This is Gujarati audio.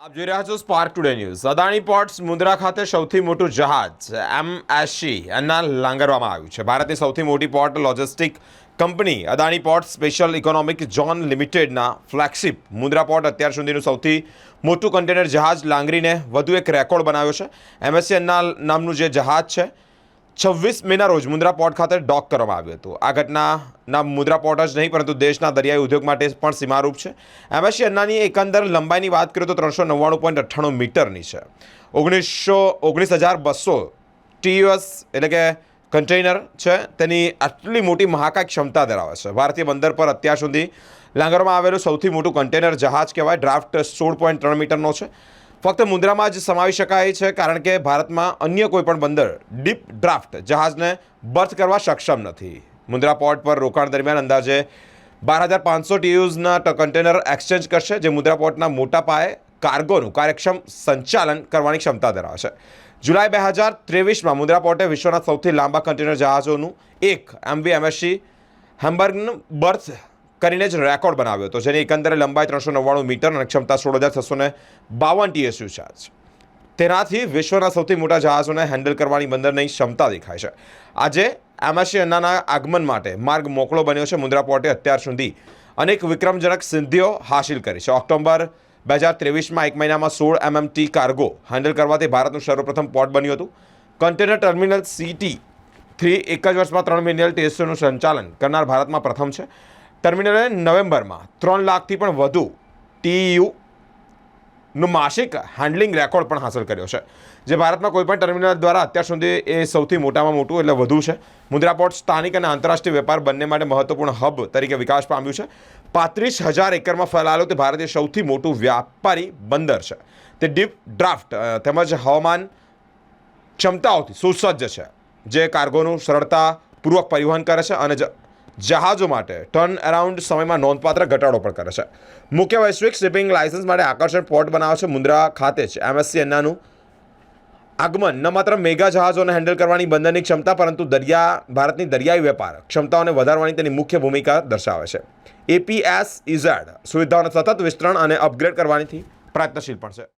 આપ જોઈ રહ્યા છો spark today news Adani ports Mundra ખાતે સૌથી મોટું જહાજ એમ એસી એના લાંગરવામાં આવ્યું છે. ભારતની સૌથી મોટી port logistic company Adani port special economic zone લિમિટેડના ફ્લેગશિપ મુન્દ્રા પોર્ટ અત્યાર સુધીનું સૌથી મોટું કન્ટેનર જહાજ લાંગરીને વધુ એક રેકોર્ડ બનાવ્યો છે. એમએસસી ના નામનું જે જહાજ છે છવ્વીસ મેના રોજ મુન્દ્રા પોર્ટ ખાતે ડોક કરવામાં આવ્યું હતું. આ ઘટનાના મુદ્રા પોર્ટ જ નહીં, પરંતુ દેશના દરિયાઈ ઉદ્યોગ માટે પણ સીમારૂપ છે. એમએસસી અન્નાની એકંદર લંબાઈની વાત કરીએ તો ત્રણસો નવ્વાણું પોઈન્ટ અઠ્ઠાણું મીટરની છે. ઓગણીસો, ઓગણીસ હજાર બસો ટીયુએસ એટલે કે કન્ટેનર છે, તેની આટલી મોટી મહાકાય ક્ષમતા ધરાવે છે. ભારતીય બંદર પર અત્યાર સુધી લાંગરમાં આવેલું સૌથી મોટું કન્ટેનર જહાજ કહેવાય, ડ્રાફ્ટ સોળ પોઈન્ટ ત્રણ મીટરનો છે. ફક્ત મુન્દ્રામાં જ સમાવી શકાય છે, કારણ કે ભારતમાં અન્ય કોઈપણ બંદર ડીપ ડ્રાફ્ટ જહાજને બર્થ કરવા સક્ષમ નથી. મુન્દ્રા પોર્ટ પર રોકાણ દરમિયાન અંદાજે બાર હજાર પાંચસો ટીયુઝના કન્ટેનર એક્સચેન્જ કરશે, જે મુન્દ્રા પોર્ટના મોટા પાયે કાર્ગોનું કાર્યક્ષમ સંચાલન કરવાની ક્ષમતા ધરાવે છે. જુલાઈ બે હજાર ત્રેવીસમાં મુન્દ્રા પોર્ટે વિશ્વના સૌથી લાંબા કન્ટેનર જહાજોનું એક એમવી એમએસસી હેમ્બર્ગનું બર્થ કરીને જ રેકોર્ડ બનાવ્યો હતો, જેની એકંદરે લંબાઈ ત્રણસો નવ્વાણું મીટર અને ક્ષમતા સોળ હજાર છસો ને બાવન ટીએસયુ છે તેનાથી વિશ્વના સૌથી મોટા જહાજોને હેન્ડલ કરવાની બંદરની ક્ષમતા દેખાય છે. આજે એમએસસી અન્નાના આગમન માટે માર્ગ મોકળો બન્યો છે. મુન્દ્રા પોર્ટે અત્યાર સુધી અનેક વિક્રમજનક સિદ્ધિઓ હાંસિલ કરી છે. ઓક્ટોબર બે હજાર ત્રેવીસમાં એક મહિનામાં સોળ એમએમટી કાર્ગો હેન્ડલ કરવાથી ભારતનું સર્વપ્રથમ પોર્ટ બન્યું હતું. કન્ટેનર ટર્મિનલ સીટી થ્રી એક જ વર્ષમાં ત્રણ મિલિયન ટેસ્ટનું સંચાલન કરનાર ભારતમાં પ્રથમ છે. ટર્મિનલે નવેમ્બરમાં ત્રણ લાખથી પણ વધુ ટીયુનું માસિક હેન્ડલિંગ રેકોર્ડ પણ હાંસલ કર્યો છે. જે ભારતમાં કોઈપણ ટર્મિનલ દ્વારા અત્યાર સુધી એ સૌથી મોટામાં મોટું એટલે વધુ છે. મુદ્રા પોર્ટ સ્થાનિક અને આંતરરાષ્ટ્રીય વેપાર બંને માટે મહત્વપૂર્ણ હબ તરીકે વિકાસ પામ્યું છે. પાંત્રીસ હજાર એકરમાં ફેલાયેલું તે ભારતનું સૌથી મોટું વ્યાપારી બંદર છે. તે ડીપ ડ્રાફ્ટ તેમજ હવામાન ક્ષમતાઓથી સુસજ્જ છે. જે કાર્ગોનું સરળતાપૂર્વક પરિવહન કરે છે અને જહાજો માટે ટર્ન અરાઉન્ડ સમયમાં નોંધપાત્ર ઘટાડો પણ કરે છે. મુખ્ય વૈશ્વિક શિપિંગ લાયસન્સ માટે આકર્ષણ પોર્ટ બનાવે છે મુન્દ્રા ખાતે જ. એમએસસી એન્નાનું આગમન. ન માત્ર મેગા જહાજોને હેન્ડલ કરવાની બંદરની ક્ષમતા, પરંતુ દરિયા, ભારતની દરિયાઈ વેપાર ક્ષમતાઓને વધારવાની તેની મુખ્ય ભૂમિકા દર્શાવે છે. એપીએસ ઇઝેડ સુવિધાઓને સતત વિસ્તરણ અને અપગ્રેડ કરવાની પ્રયત્નશીલ પણ છે.